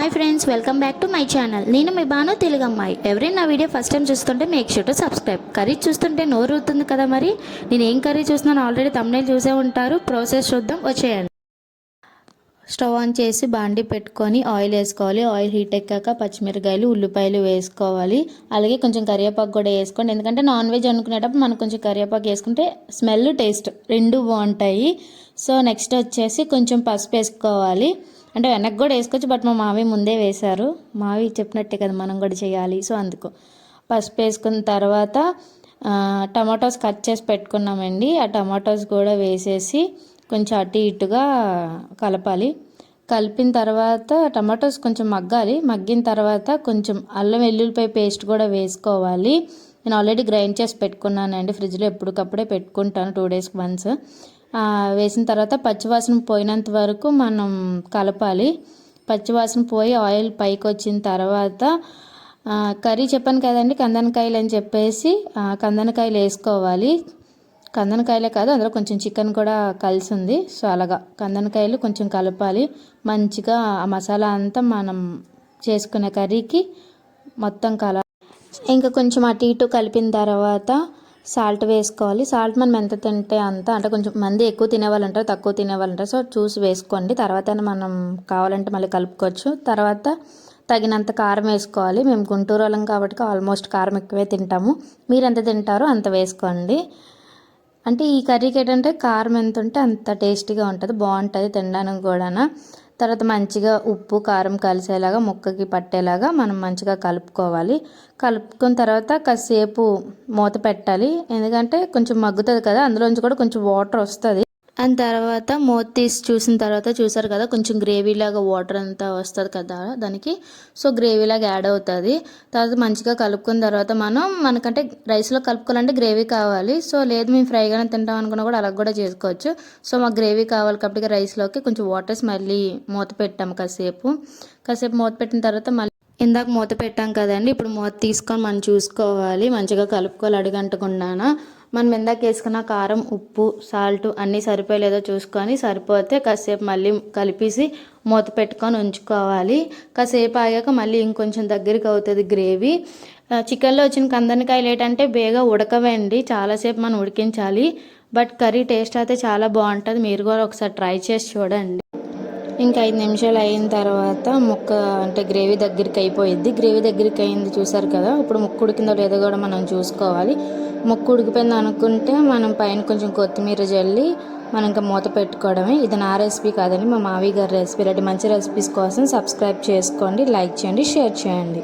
Hi friends welcome back to my channel నేను మీ బాను తెలుగు అమ్మాయి ఎవరైనా నా వీడియో ఫస్ట్ టైం చూస్తుంటే make sure to subscribe curry చూస్తుంటే నోరు అవుతుంది కదా మరి? నేను ఏం కర్రీ చూస్తున్నాను ఆల్రెడీ తమ్ముళ్ళు చూసే ఉంటారు. ప్రాసెస్ చూద్దాం వచ్చేయండి. స్టవ్ ఆన్ చేసి బాండి పెట్టుకొని ఆయిల్ వేసుకోవాలి. ఆయిల్ హీట్ ఎక్కాక పచ్చిమిరకాయలు ఉల్లిపాయలు వేసుకోవాలి. అలాగే కొంచెం కరివేపాకు కూడా వేసుకోండి. ఎందుకంటే నాన్ వెజ్ అనుకునేటప్పుడు మనం కొంచెం కరివేపాకు వేసుకుంటే స్మెల్ టేస్ట్ రెండు బాగుంటాయి. సో నెక్స్ట్ వచ్చేసి కొంచెం పసుపు వేసుకోవాలి. అంటే వెనక్కి కూడా వేసుకోవచ్చు బట్ మా మావి ముందే వేశారు. మావి చెప్పినట్టే కదా మనం కూడా చేయాలి. సో అందుకు పసుపు వేసుకున్న తర్వాత టమాటోస్ కట్ చేసి పెట్టుకున్నామండి. ఆ టమాటోస్ కూడా వేసేసి కొంచెం అటు ఇటుగా కలపాలి. కలిపిన తర్వాత టమాటోస్ కొంచెం మగ్గాలి. మగ్గిన తర్వాత కొంచెం అల్లం వెల్లుల్లిపాయ పేస్ట్ కూడా వేసుకోవాలి. నేను ఆల్రెడీ గ్రైండ్ చేసి పెట్టుకున్నానండి. ఫ్రిడ్జ్లో ఎప్పటికప్పుడే పెట్టుకుంటాను టూ డేస్కి వన్స్. వేసిన తర్వాత పచ్చివాసన పోయినంత వరకు మనం కలపాలి. పచ్చివాసన పోయి ఆయిల్ పైకి వచ్చిన తర్వాత కర్రీ చెప్పాను కదండి కందనకాయలు అని చెప్పేసి కందనకాయలు వేసుకోవాలి. కందనకాయలే కాదు అందులో కొంచెం చికెన్ కూడా కలిసి ఉంది సో అలాగా కందనకాయలు కొంచెం కలపాలి. మంచిగా ఆ మసాలా అంతా మనం చేసుకునే కర్రీకి మొత్తం కల ఇంకా కొంచెం అటు ఇటు కలిపిన తర్వాత సాల్ట్ వేసుకోవాలి. సాల్ట్ మనం ఎంత తింటే అంత అంటే కొంచెం మంది ఎక్కువ తినేవాళ్ళంటారు తక్కువ తినేవాళ్ళంటారు. సో చూసి వేసుకోండి. తర్వాత మనం కావాలంటే మళ్ళీ కలుపుకోవచ్చు. తర్వాత తగినంత కారం వేసుకోవాలి. మేము గుంటూరు వాళ్ళం కాబట్టి ఆల్మోస్ట్ కారం ఎక్కువే తింటాము. మీరు ఎంత తింటారో అంత వేసుకోండి. అంటే ఈ కర్రీకి ఏంటంటే కారం ఎంత ఉంటే అంత టేస్టీగా ఉంటుంది. బాగుంటుంది తినడానికి కూడా తర్వాత మంచిగా ఉప్పు కారం కలిసేలాగా ముక్కకి పట్టేలాగా మనం మంచిగా కలుపుకోవాలి. కలుపుకున్న తర్వాత కాసేపు మూత పెట్టాలి. ఎందుకంటే కొంచెం మగ్గుతుంది కదా అందులోంచి కూడా కొంచెం వాటర్ వస్తుంది. అండ్ తర్వాత మూత తీసి చూసిన తర్వాత చూసారు కదా కొంచెం గ్రేవీ లాగా వాటర్ అంతా వస్తుంది కదా దానికి. సో గ్రేవీ లాగా యాడ్ అవుతుంది. తర్వాత మంచిగా కలుపుకున్న తర్వాత మనం మనకంటే రైస్లో కలుపుకోవాలంటే గ్రేవీ కావాలి. సో లేదు మేము ఫ్రైగానే తింటాం అనుకున్నా కూడా అలా కూడా చేసుకోవచ్చు. సో మాకు గ్రేవీ కావాలి కాబట్టి రైస్లోకి కొంచెం వాటర్స్ మళ్ళీ మూత పెట్టాము కాసేపు. కాసేపు మూత పెట్టిన తర్వాత మళ్ళీ ఇందాక మూత పెట్టాం కదండి ఇప్పుడు మూత తీసుకొని మనం చూసుకోవాలి. మంచిగా కలుపుకోవాలి అడుగంటకుండానా. మనం ఇందాక వేసుకున్న కారం ఉప్పు సాల్ట్ అన్నీ సరిపోయలేదో చూసుకొని సరిపోతే కాసేపు మళ్ళీ కలిపేసి మూత పెట్టుకొని ఉంచుకోవాలి. కాసేపు ఆగాక మళ్ళీ ఇంకొంచెం దగ్గరికి అవుతుంది గ్రేవీ. చికెన్లో వచ్చిన కందనకాయలు ఏంటంటే బేగా ఉడకవండి చాలాసేపు మనం ఉడికించాలి. బట్ కర్రీ టేస్ట్ అయితే చాలా బాగుంటుంది. మీరు కూడా ఒకసారి ట్రై చేసి చూడండి. ఇంకా ఐదు నిమిషాలు అయిన తర్వాత ముక్క అంటే గ్రేవీ దగ్గరికి అయిపోయింది గ్రేవీ దగ్గరికి అయింది చూసారు కదా ఇప్పుడు ముక్క ఉడికిందో లేదో కూడా మనం చూసుకోవాలి. ముక్క ఉడికిపోయింది అనుకుంటే మనం పైన కొంచెం కొత్తిమీర జల్లి మనం ఇంకా మూత పెట్టుకోవడమే. ఇది నా రెసిపీ కాదని మా మావి గారి రెసిపీ. ఇలాంటి మంచి రెసిపీస్ కోసం సబ్స్క్రైబ్ చేసుకోండి లైక్ చేయండి షేర్ చేయండి.